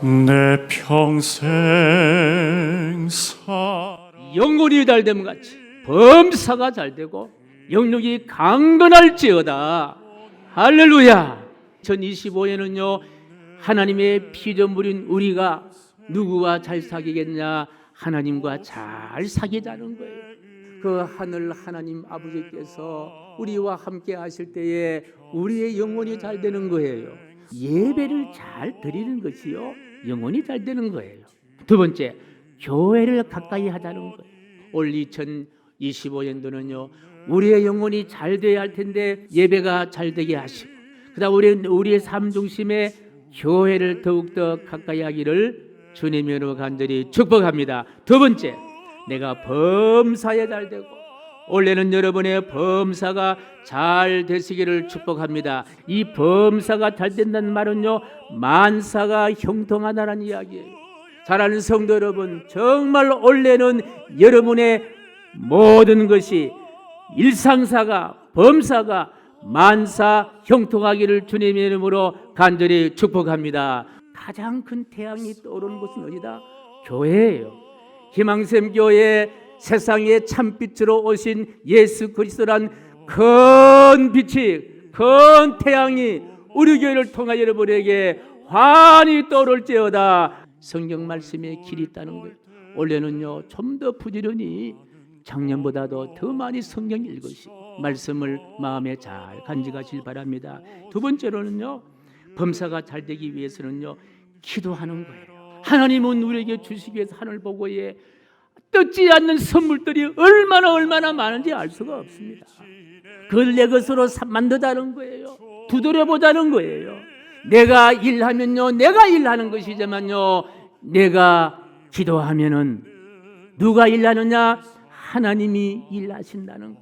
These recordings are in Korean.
내 평생 살 영혼이 잘 되면 같이 범사가 잘 되고 영육이 강건할지어다. 할렐루야. 2025년은요 하나님의 피조물인 우리가 누구와 잘 사귀겠냐? 하나님과 잘 사귀자는 거예요. 그 하늘 하나님 아버지께서 우리와 함께 하실 때에 우리의 영혼이 잘 되는 거예요. 예배를 잘 드리는 것이요. 영혼이 잘 되는 거예요. 두 번째, 교회를 가까이 하자는 거예요. 올 2025년도는요. 우리의 영혼이 잘 돼야 할 텐데 예배가 잘 되게 하시고 그다음 우리 우리의 삶 중심에 교회를 더욱 더 가까이 하기를 주님으로 간절히 축복합니다. 두 번째, 내가 범사에 잘 되고 올해는 여러분의 범사가 잘 되시기를 축복합니다. 이 범사가 잘 된다는 말은요, 만사가 형통하다는 이야기예요. 사랑하는 성도 여러분, 정말 올해는 여러분의 모든 것이 일상사가 범사가 만사 형통하기를 주님의 이름으로 간절히 축복합니다. 가장 큰 태양이 떠오르는 곳은 어디다? 교회예요. 희망샘 교회 세상의 참빛으로 오신 예수 그리스도란 큰 빛이 큰 태양이 우리 교회를 통하여 여러분에게 환히 떠오를지어다 성경 말씀에 길이 있다는 거예요. 올해는요 좀 더 부지런히 작년보다도 더 많이 성경 읽으시 말씀을 마음에 잘 간직하실 바랍니다. 두 번째로는요 범사가 잘 되기 위해서는요 기도하는 거예요. 하나님은 우리에게 주시기 위해서 하늘 보고에 뜯지 않는 선물들이 얼마나 얼마나 많은지 알 수가 없습니다. 그걸 내 것으로 사- 만들자는 거예요. 두드려 보자는 거예요. 내가 일하면요, 내가 일하는 것이지만요, 내가 기도하면은 누가 일하느냐? 하나님이 일하신다는 거.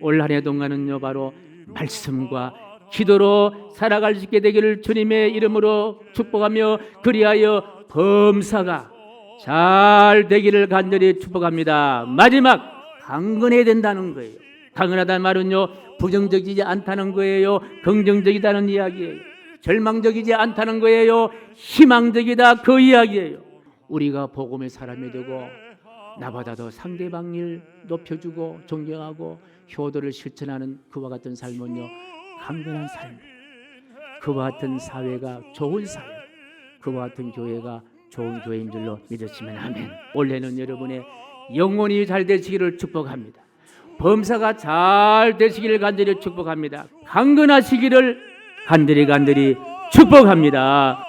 올 한 해 동안은요, 바로 말씀과 기도로 살아갈 수 있게 되기를 주님의 이름으로 축복하며 그리하여 범사가 잘 되기를 간절히 축복합니다. 마지막 강건해야 된다는 거예요. 강건하다는 말은요 부정적이지 않다는 거예요. 긍정적이다는 이야기예요. 절망적이지 않다는 거예요. 희망적이다 그 이야기예요. 우리가 복음의 사람이 되고 나보다도 상대방을 높여주고 존경하고 효도를 실천하는 그와 같은 삶은요 강건한 삶. 그와 같은 사회가 좋은 사회. 그와 같은 교회가 좋은 교회인 줄로 믿으시면 아멘. 올해는 여러분의 영혼이 잘 되시기를 축복합니다. 범사가 잘 되시기를 간절히 축복합니다. 강건하시기를 간절히 간절히 축복합니다.